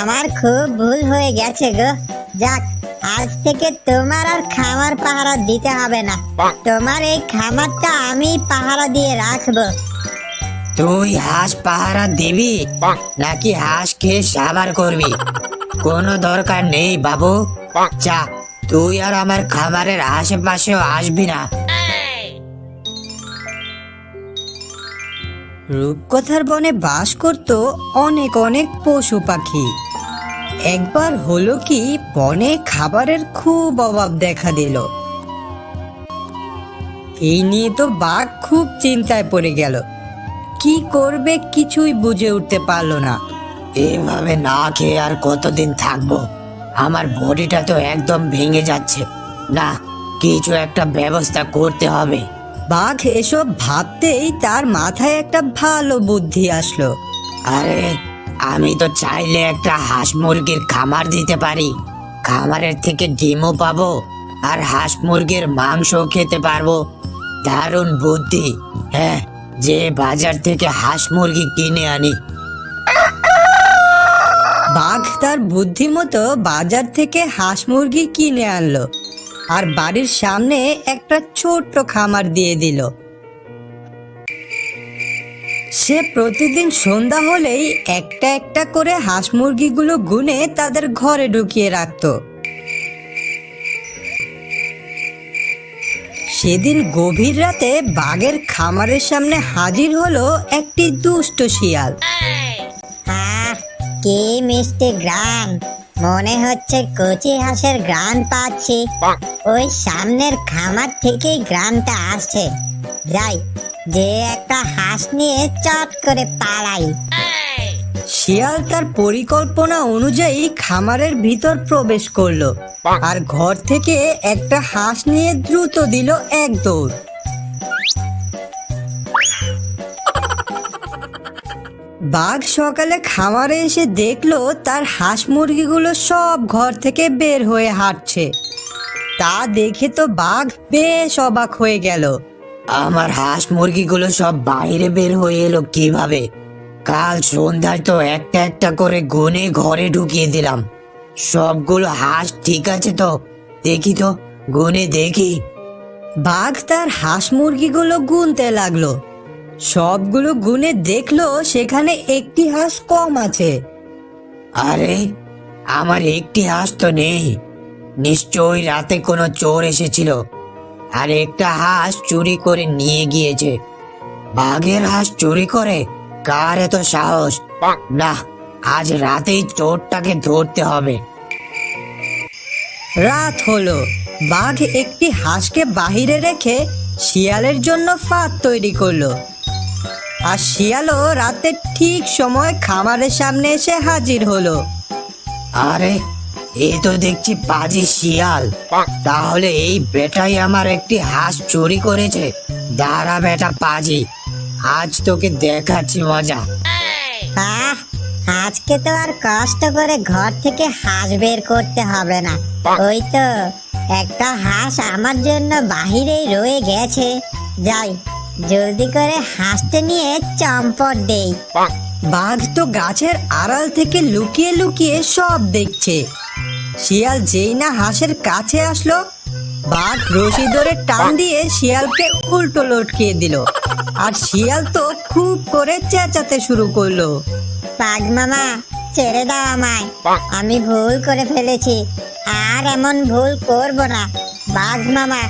আমার খুব ভুল হয়ে গেছে গো। যাক আজ থেকে তোমার আর খামার পাহারা দিতে হবে না। তোমার এই খামারটা আমি পাহারা দিয়ে রাখব। তুই হাঁস পাহারা দিবি নাকি হাঁস খেয়ে সাবার করবি? কোনো দরকার নেই বাবু। যা তুই আর আমার খামারের আশেপাশেও আসবি না। রূপকথার বনে বাস করত অনেক অনেক পশু পাখি। একবার হলো কি, বনে খাবারের খুব অভাব দেখা দিল। এই নিয়ে তো বাঘ খুব চিন্তায় পড়ে গেল। কি করবে কিছুই বুঝে উঠতে পারল না। এভাবে না খেয়ে আর কতদিন থাকব? আমার বডিটা তো একদম ভেঙে যাচ্ছে। না, কিছু একটা ব্যবস্থা করতে হবে। বাঘ এসব ভাবতেই তার মাথায় একটা ভালো বুদ্ধি আসলো। আরে আমি তো চাইলে একটা হাঁস মুরগির খামার দিতে পারি। খামারের থেকে ডিমও পাবো আর হাঁস মুরগির মাংসও খেতে পারব। দারুণ বুদ্ধি। হ্যাঁ যে বাজার থেকে হাঁস মুরগি কিনে আনি। বাঘ তার বুদ্ধি মতো বাজার থেকে হাঁস মুরগি কিনে আনলো। আর বাড়ির সামনে একটা ছোট্ট খামার দিয়ে দিল। সে প্রতিদিন সন্ধ্যা হলেই একটা একটা করে হাঁস মুরগিগুলো গুনে তাদের ঘরে ঢুকিয়ে রাখতো। সেদিন গভীর রাতে বাঘের খামারের সামনে হাজির হলো একটি দুষ্ট শিয়াল। আহ, কি মিষ্টি গ্রান মনে হচ্ছে কচি হাঁসের গ্রাম পাচ্ছি। ওই সামনের খামার থেকেই গ্রামটা আসছে। যাই যে একটা হাঁস নিয়ে চট করে পালাই। শিয়াল তার পরিকল্পনা অনুযায়ী খামারের ভিতর প্রবেশ করল। আর ঘর থেকে একটা হাঁস নিয়ে দ্রুত দিল এক দৌড়। বাঘ সকালে খামারে এসে দেখল তার হাঁস মুরগিগুলো সব ঘর থেকে বের হয়ে হাঁটছে। তা দেখে তো বাঘ বেশ অবাক হয়ে গেল। আমার হাঁস মুরগিগুলো সব বাইরে বের হয়ে এলো কীভাবে? কাল সন্ধ্যায় তো একটা একটা করে গুনে ঘরে ঢুকিয়ে দিলাম। সবগুলো হাঁস ঠিক আছে তো? দেখি তো, গুনে দেখি। বাঘ তার হাঁস মুরগিগুলো গুনতে লাগল। সবগুলো গুনে দেখল সেখানে একটি হাঁস কম আছে। আরে, আমার একটি হাঁস তো নেই। নিশ্চয়ই রাতে কোনো চোর এসেছিল। আর একটা হাঁস চুরি করে নিয়ে গিয়েছে। বাঘের হাঁস চুরি করে? কার এত সাহস? না, আজ রাতেই চোরটাকে ধরতে হবে। রাত হলো। বাঘ একটি হাঁসকে বাহিরে রেখে শিয়ালের জন্য ফাঁদ তৈরি করল। আর শিয়ালও রাতে ঠিক সময় খামারের সামনে এসে হাজির হলো। আরে এ তো দেখছি পাজি শিয়াল। তাহলে এই বেটাই আমার একটি হাঁস চুরি করেছে। দাঁড়া বেটা পাজি আজ তোকে দেখাচ্ছি মজা। আহ আজকে তো আর কষ্ট করে ঘর থেকে হাঁস বের করতে হবে না। ওই তো একটা হাঁস আমার জন্য বাহিরেই রয়ে গেছে। যাই জলদি করে হাঁসটা নিয়ে চম্পট দেই। বাঘ তো গাছের আড়াল থেকে লুকিয়ে লুকিয়ে সব দেখছে। শিয়াল যেই না হাঁসের কাছে আসলো বাঘ রশি ধরে টান দিয়ে শিয়ালকে উল্টো লটকিয়ে দিল। আর শিয়াল তো খুব করে চেঁচাতে শুরু করল। পাগ মামা ছেড়ে দাও আমায়। আমি ভুল করে ফেলেছি। আর এমন ভুল করব না। বাঘ মামা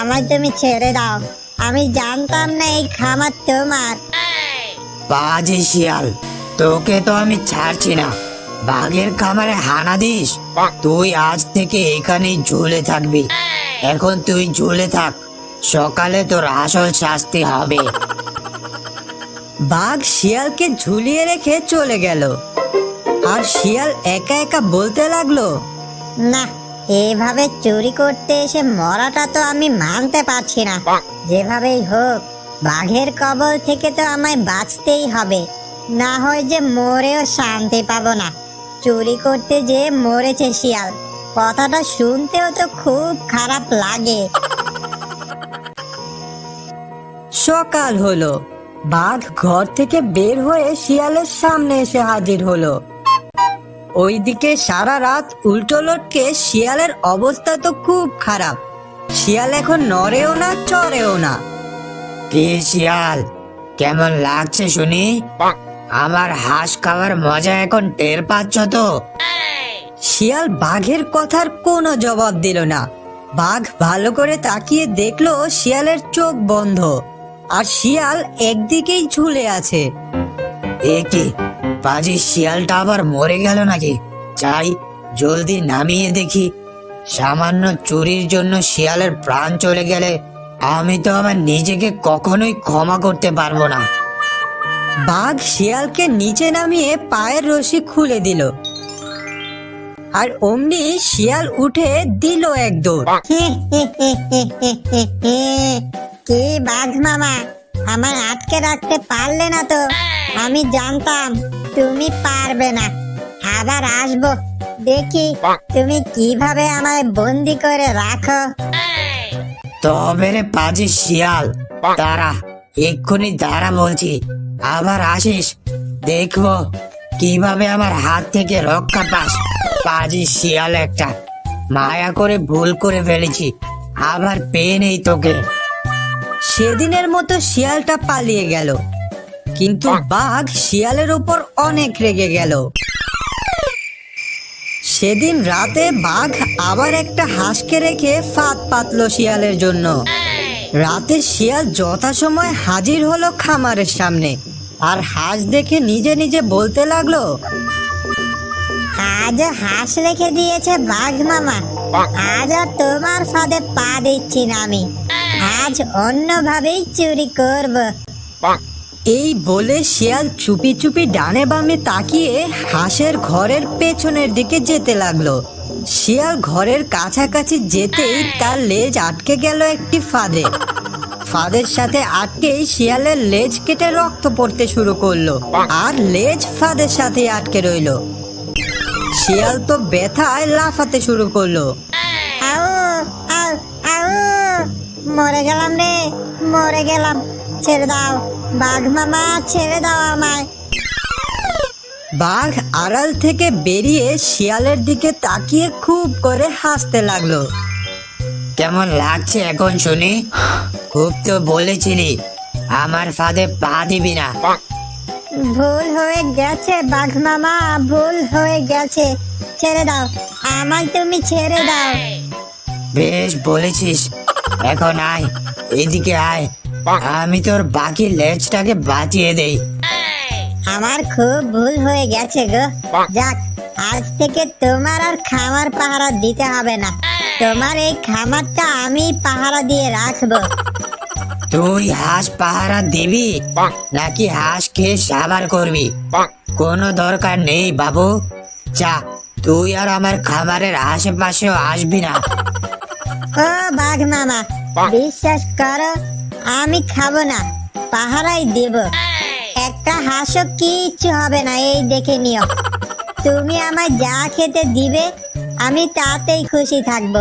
আমায় তুমি ছেড়ে দাও। আমি জানতাম না এই খামার তোমার। বাজে শিয়াল তোকে তো আমি ছাড়ছি না। বাঘের খামারে হানা দিস তুই আজ থেকে এখানেই ঝুলে থাকবি। এখন তুই ঝুলে থাক সকালে তোর আসল শাস্তি হবে। বাঘ শিয়ালকে ঝুলিয়ে রেখে চলে গেল। আর শিয়াল একা একা বলতে লাগল না এভাবে চুরি করতে এসে মরাটা তো আমি মানতে পারছি না। যেভাবেই হোক বাঘের কবল থেকে তো আমায় বাঁচতেই হবে। না হয় যে মরেও শান্তি পাবো না। চুরি করতে যে মরেছে শিয়াল। কথাটা শুনতেও তো খুব খারাপ লাগে। সকাল হলো। বাঘ ঘর থেকে বের হয়ে শিয়ালের সামনে এসে হাজির হলো। ওইদিকে সারা রাত উল্টো লটকে শিয়ালের অবস্থা তো খুব খারাপ। শিয়াল এখন নড়েও না চড়েও না। কে শিয়াল? কেমন লাগছে শুনি? আমার হাঁস খাওয়ার মজা এখন টের পাচ্ছ তো? শিয়াল বাঘের কথার কোনো জবাব দিল না। বাঘ ভালো করে তাকিয়ে দেখল শিয়ালের চোখ বন্ধ। আর শিয়াল একদিকেই ঝুলে আছে। এ কি? পাজি শিয়ালটা আবার মরে গেল নাকি? চাই জলদি নামিয়ে দেখি। সামান্য চুরির জন্য শিয়ালের প্রাণ চলে গেলে আমি তো আবার নিজেকে কখনোই ক্ষমা করতে পারব না। বাঘ শিয়ালকে নিচে নামিয়ে পায়ের রশি খুলে দিল। আর অমনি শিয়াল উঠে দিল এক দৌড়। কি বাঘ মামা আমার আটকে রাখতে পারলে না তো? আমি জানতাম। তুমি পারবে না। আবার আসব। দেখি তুমি কীভাবে আমায় বন্দি করে রাখো। তবে রে পাজি শিয়াল দাঁড়া এক্ষুনি দাঁড়া বলছি। আবার আসিস। দেখব কীভাবে আমার হাত থেকে রক্ষা পাস। পাজি শিয়াল একটা মায়া করে ভুল করে ফেলেছি। আবার পেয়ে নেই তোকে। সেদিনের মতো শিয়ালটা পালিয়ে গেল। কিন্তু বাঘ শিয়ালের উপর অনেক রেগে গেল। সেদিন রাতে বাঘ আবার একটা হাঁসকে রেখে ফাঁদ পাতলো শিয়ালের জন্য। রাতে শিয়াল যথাসময় হাজির হলো খামারের সামনে আর হাঁস দেখে নিজে নিজে বলতে লাগল আজ হাঁস রেখে দিয়েছে বাঘ মামা। আজ আর তোমার ফাঁদে পা দিচ্ছি না আমি। আজ অন্যভাবেই চুরি করব। এই বলে শিয়াল চুপি চুপি ডানে বামে তাকিয়ে হাঁসের ঘরের পেছনের দিকে যেতে লাগল। শিয়াল ঘরের কাছাকাছি যেতেই তার লেজ আটকে গেল একটি ফাঁদে। ফাঁদের সাথে আটকেই শিয়ালের লেজ কেটে রক্ত পড়তে শুরু করল আর লেজ ফাঁদের সাথে আটকে রইল। শিয়াল তো ব্যথায় লাফাতে শুরু করল। মরে গেলাম রে, মরে গেলাম, ছেড়ে দাও। বাঘ মামা ছেড়ে দাও আমায়। বাঘ আড়াল থেকে বেরিয়ে শিয়ালের দিকে তাকিয়ে খুব করে হাসতে লাগল। কেমন লাগছে এখন শুনি? খুব তো বলেছিলি আমার ফাঁদে পা দিবি না। ভুল হয়ে গেছে বাঘ মামা ভুল হয়ে গেছে। ছেড়ে দাও আমায় তুমি ছেড়ে দাও। বেশ বলেছিস এখন আয় এদিকে আয়। আমি তোর বাকি লেজটাকে বাঁচিয়ে দেই। আমার খুব ভুল হয়ে গেছে গো। যাক আজ থেকে তোমার আর খামার পাহারা দিতে হবে না। তোমার এই খামারটা আমি পাহারা দিয়ে রাখব। তুই হাঁস পাহারা দিবি নাকি হাঁস খেয়ে সাবার করবি? কোনো দরকার নেই বাবু। যা তুই আর আমার খামারের আশেপাশেও আসবি না। ও বাঘ মামা বিশ্বাস করো আমি খাব না, পাহারাই দেব। একটা হাঁসও কিচ্ছু হবে না, এই দেখে নিও। তুমি আমায় যা খেতে দিবে, আমি তাতেই খুশি থাকব।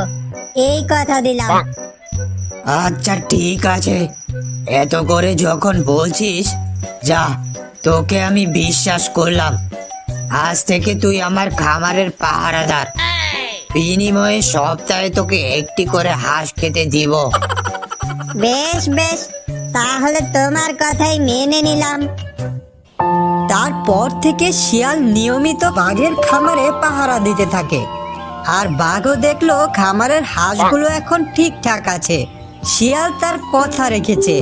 এই কথা দিলাম। আচ্ছা ঠিক আছে। এত করে যখন বলছিস, যা, তোকে আমি বিশ্বাস করলাম। আজ থেকে তুই আমার খামারের পাহারাদার। বিনিময়ে সপ্তাহে তোকে একটি করে হাঁস খেতে দিব। বেশ বেশ। তাহলে তোমার কথাই মেনে নিলাম। তারপর থেকে শিয়াল নিয়মিত বাঘের খামারে পাহারা দিতে থাকে। আর বাঘও দেখল খামারের হাঁসগুলো এখন ঠিকঠাক আছে। শিয়াল তার কথা রেখেছে।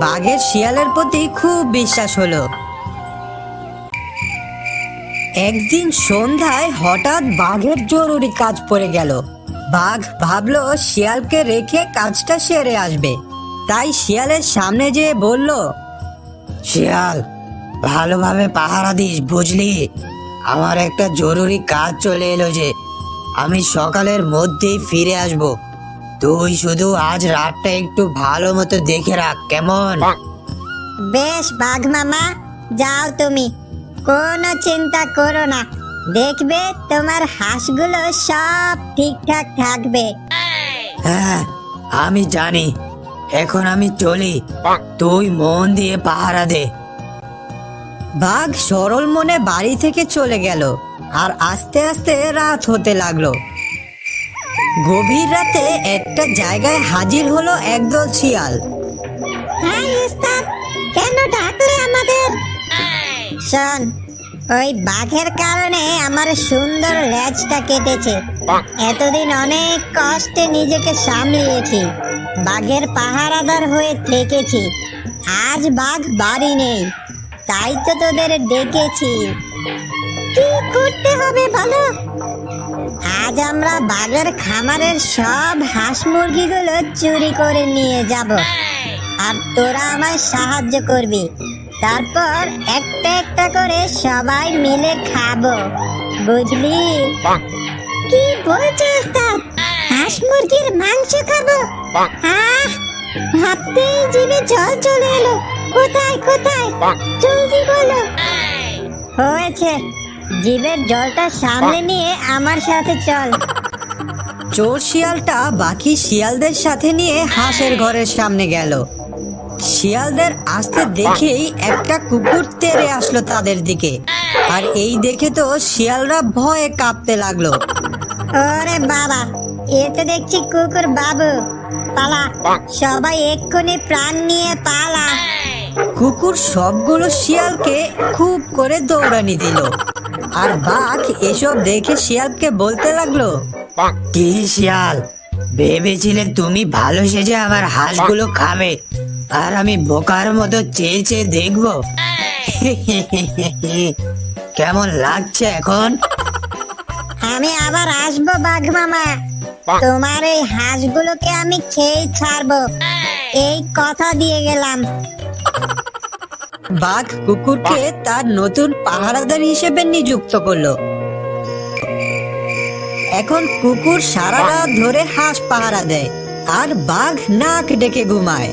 বাঘের শিয়ালের প্রতি খুব বিশ্বাস হলো। একদিন সন্ধ্যায় হঠাৎ বাঘের জরুরি কাজ পড়ে গেল। বাঘ ভাবলো শিয়ালকে রেখে কাজটা সেরে আসবে। তাই শিয়ালের সামনে যেয়ে বলল, শিয়াল, ভালোভাবে পাহারা দিস, বুঝলি? আমার একটা জরুরি কাজ চলে এলো যে, আমি সকালের মধ্যেই ফিরে আসব। তুই শুধু আজ রাতটা একটু ভালো মতো দেখে রাখ, কেমন? বেশ বাঘ মামা, যাও তুমি। কোনো চিন্তা করো না দেখবে তোমার হাঁসগুলো সব ঠিকঠাক থাকবে। হ্যাঁ আমি জানি। এখন আমি চলি। তুই মন দিয়ে পাহারা দে। বাঘ সরল মনে বাড়ি থেকে চলে গেল আর আস্তে আস্তে রাত হতে লাগল। গভীর রাতে একটা জায়গায় হাজির হলো একদল শিয়াল। হ্যাঁ কেন ডাকলে আমাদের? শোন ওই বাঘের কারণে আমার সুন্দর লেজটা কেটেছে। এতদিন অনেক কষ্টে নিজেকে সামলিয়েছি। বাঘের পাহারাদার হয়ে থেকেছি। আজ বাঘ বাড়ি নেই। তাই তো তোদের ডেকেছি। কি করতে হবে বলো? আজ আমরা বাঘের খামারের সব হাঁস মুরগিগুলো চুরি করে নিয়ে যাব। আর তোরা আমায় সাহায্য করবি। তারপর একটা একটা করে সবাই মিলে খাব। বুঝলি? কি বলছিস তার হাঁস মুরগির মাংস খাব? আহ ভাবতেই জিভে জল চলে এলো। কোথায় কোথায়? জলদি বলো। হয়েছে। জিভের জলটা সামনে নিয়ে আমার সাথে চল। চোর শিয়ালটা বাকি শিয়ালদের সাথে নিয়ে হাঁসের ঘরের সামনে গেল। শিয়ালদের আসতে দেখেই একটা কুকুর তেড়ে আসলো তাদের দিকে। আর এই দেখে তো শিয়ালরা ভয়ে কাঁপতে লাগল। ওরে বাবা এতে দেখছি কুকুর বাবু। পালা সবাই এক্ষুনি প্রাণ নিয়ে পালা। কুকুর সবগুলো শিয়ালকে খুব করে দৌড়ানি দিল। আর বাঘ এসব দেখে শিয়ালকে বলতে লাগল কি শিয়াল? ভেবেছিলে তুমি ভালো সেজে আমার হাঁসগুলো খাবে? আর আমি বোকার মতো চেয়ে চেয়ে দেখব। কেমন লাগছে এখন? আমি আবার আসব বাঘ মামা। তোমার এই হাঁসগুলোকে আমি খেয়ে ছাড়বো। এই কথা দিয়ে গেলাম। বাঘ কুকুরকে তার নতুন পাহারাদার হিসেবে নিযুক্ত করল। এখন কুকুর সারা রাত ধরে হাঁস পাহারা দেয় আর বাঘ নাক ডেকে ঘুমায়।